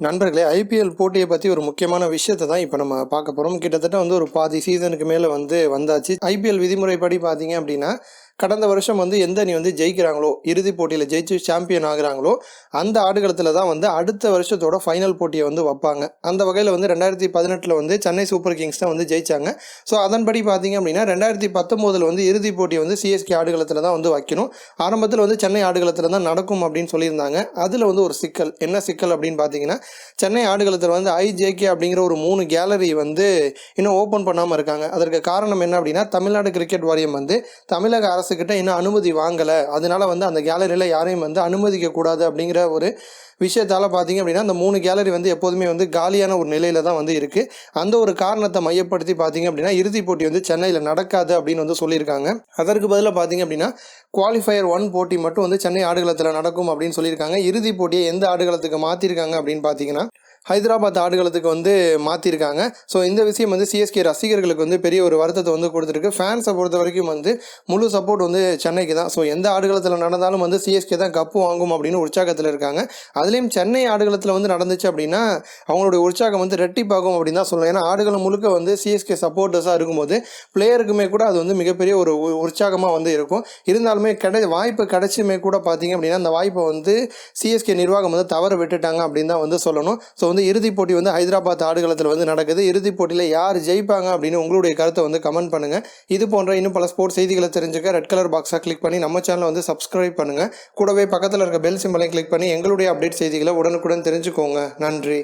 நண்பர்களே ஐபிஎல் போட்டியை பற்றி ஒரு முக்கியமான விஷயத்தை தான் இப்போ நம்ம பார்க்க போகிறோம் கிட்டத்தட்ட வந்து ஒரு பாதி சீசனுக்கு மேலே வந்து வந்தாச்சு. ஐபிஎல் விதிமுறைப்படி பார்த்தீங்க அப்படின்னா கடந்த வருஷம் வந்து எந்த அணி வந்து ஜெயிக்கிறாங்களோ இறுதிப் போட்டியில் ஜெயிச்சு சாம்பியன் ஆகுறாங்களோ அந்த ஆடுகளத்தில் தான் வந்து அடுத்த வருஷத்தோட ஃபைனல் போட்டியை வந்து வைப்பாங்க. அந்த வகையில் வந்து ரெண்டாயிரத்தி பதினெட்டில் வந்து சென்னை சூப்பர் கிங்ஸ் தான் வந்து ஜெயிச்சாங்க. ஸோ அதன்படி பார்த்தீங்க அப்படின்னா ரெண்டாயிரத்தி பத்தொம்போதில் வந்து இறுதிப் போட்டி வந்து சிஎஸ்கே ஆடுகளத்தில் தான் வந்து வைக்கணும். ஆரம்பத்தில் வந்து சென்னை ஆடுகளத்தில் தான் நடக்கும் அப்படின்னு சொல்லியிருந்தாங்க. அதில் வந்து ஒரு சிக்கல். என்ன சிக்கல் அப்படின்னு பார்த்தீங்கன்னா சென்னை ஆடுகளத்தில் வந்து ஐஜேகே அப்படிங்கிற ஒரு மூணு கேலரி வந்து இன்னும் ஓப்பன் பண்ணாமல் இருக்காங்க. அதற்கு காரணம் என்ன அப்படின்னா தமிழ்நாடு கிரிக்கெட் வாரியம் வந்து தமிழக அரசு அரசுக்கிட்ட இன்னும் அனுமதி வாங்கலை. அதனால வந்து அந்த கேலரியில் யாரையும் வந்து அனுமதிக்கக்கூடாது அப்படிங்கிற ஒரு விஷயத்தால் பார்த்தீங்க அப்படின்னா அந்த மூணு கேலரி வந்து எப்போதுமே வந்து காலியான ஒரு நிலையில் தான் வந்து இருக்குது அந்த ஒரு காரணத்தை மையப்படுத்தி பார்த்தீங்க அப்படின்னா இறுதிப் போட்டி வந்து சென்னையில் நடக்காது அப்படின்னு வந்து சொல்லியிருக்காங்க. அதற்கு பதிலாக பார்த்தீங்க அப்படின்னா குவாலிஃபயர் ஒன் போட்டி மட்டும் வந்து சென்னை ஆடுகளத்தில் நடக்கும் அப்படின்னு சொல்லியிருக்காங்க. இறுதிப் போட்டியை எந்த ஆடுகளத்துக்கு மாற்றிருக்காங்க அப்படின்னு பார்த்தீங்கன்னா ஹைதராபாத் ஆடுகளத்துக்கு வந்து மாற்றிருக்காங்க ஸோ இந்த விஷயம் வந்து சிஎஸ்கே ரசிகர்களுக்கு வந்து பெரிய ஒரு வருத்தத்தை வந்து கொடுத்துருக்கு. ஃபேன்ஸை பொறுத்த வரைக்கும் வந்து முழு சப்போர்ட் வந்து சென்னைக்கு தான். ஸோ எந்த ஆடுகளத்தில் நடந்தாலும் வந்து சிஎஸ்கே தான் கப்பு வாங்கும் அப்படின்னு உற்சாகத்தில் இருக்காங்க. அதுலேயும் சென்னை ஆடுகளத்தில் வந்து நடந்துச்சு அப்படின்னா அவங்களுடைய உற்சாகம் வந்து ரெட்டிப்பாகும் அப்படின்னு தான் சொல்லணும். ஏன்னா ஆடுகளம் முழுக்க வந்து சிஎஸ்கே சப்போர்ட்டர்ஸாக இருக்கும்போது பிளேயருக்குமே கூட அது வந்து மிகப்பெரிய ஒரு உ- உற்சாகமாக வந்து இருக்கும். இருந்தாலுமே கிடை வாய்ப்பு கிடைச்சுமே கூட பார்த்தீங்க அப்படின்னா அந்த வாய்ப்பை வந்து சிஎஸ்கே நிர்வாகம் வந்து தவற விட்டுட்டாங்க அப்படின்னு தான் வந்து சொல்லணும். ஸோ வந்து இறுதிப் போட்டி வந்து ஹைதராபாத் ஆடுகளத்தில் வந்து நடக்குது. இறுதிப் போட்டியில் யார் ஜெயிப்பாங்க அப்படின்னு உங்களுடைய கருத்தை வந்து கமெண்ட் பண்ணுங்கள் இது போன்ற இன்னும் பல ஸ்போர்ட்ஸ் செய்திகளை தெரிஞ்சுக்க ரெட் கலர் பாக்ஸாக கிளிக் பண்ணி நம்ம சேனலை வந்து சப்ஸ்கிரைப் பண்ணுங்கள் கூடவே பக்கத்தில் இருக்க பெல் சிம்பலையும் கிளிக் பண்ணி எங்களுடைய அப்டேட் செய்திகளை உடனுக்குடன் தெரிஞ்சுக்கோங்க. நன்றி.